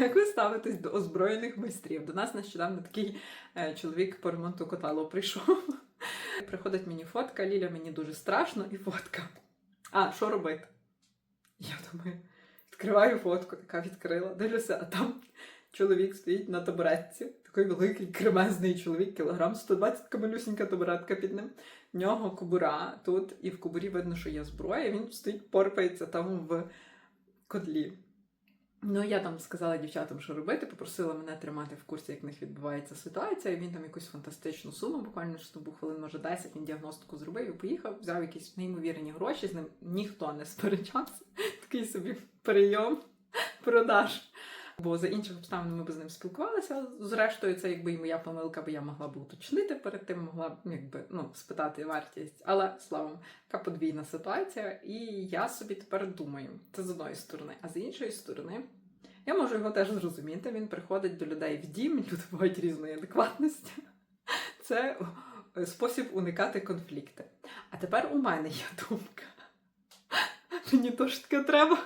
Як ви ставитесь до озброєних майстрів? До нас нещодавно такий е, чоловік по ремонту котелу прийшов. Приходить мені фотка, Ліля, мені дуже страшно, і фотка. А, що робити? Я думаю, відкриваю фотку, така відкрила, дивлюся, а там чоловік стоїть на табуретці. Такий великий кремезний чоловік, кілограм 120 така малюсінька табуретка під ним. В нього кобура тут, і в кобурі видно, що є зброя. Він стоїть, порпається там в котлі. Ну, я там сказала дівчатам, що робити, попросила мене тримати в курсі, як в них відбувається ситуація. І він там якусь фантастичну суму, буквально був хвилин, може 10, він діагностику зробив і поїхав, взяв якісь неймовірні гроші, з ним ніхто не сперечався. Такий собі прийом, продаж. Бо за інших обставин ми б з ним спілкувалися. Зрештою, це якби і моя помилка, бо я могла б уточнити перед тим, могла б якби ну, спитати вартість. Але словом, така подвійна ситуація. І я собі тепер думаю, це з одної сторони, а з іншої сторони. Я можу його теж зрозуміти. Він приходить до людей в дім, люди бувають різної адекватності. Це спосіб уникати конфлікти. А тепер у мене є думка. Мені теж таке треба.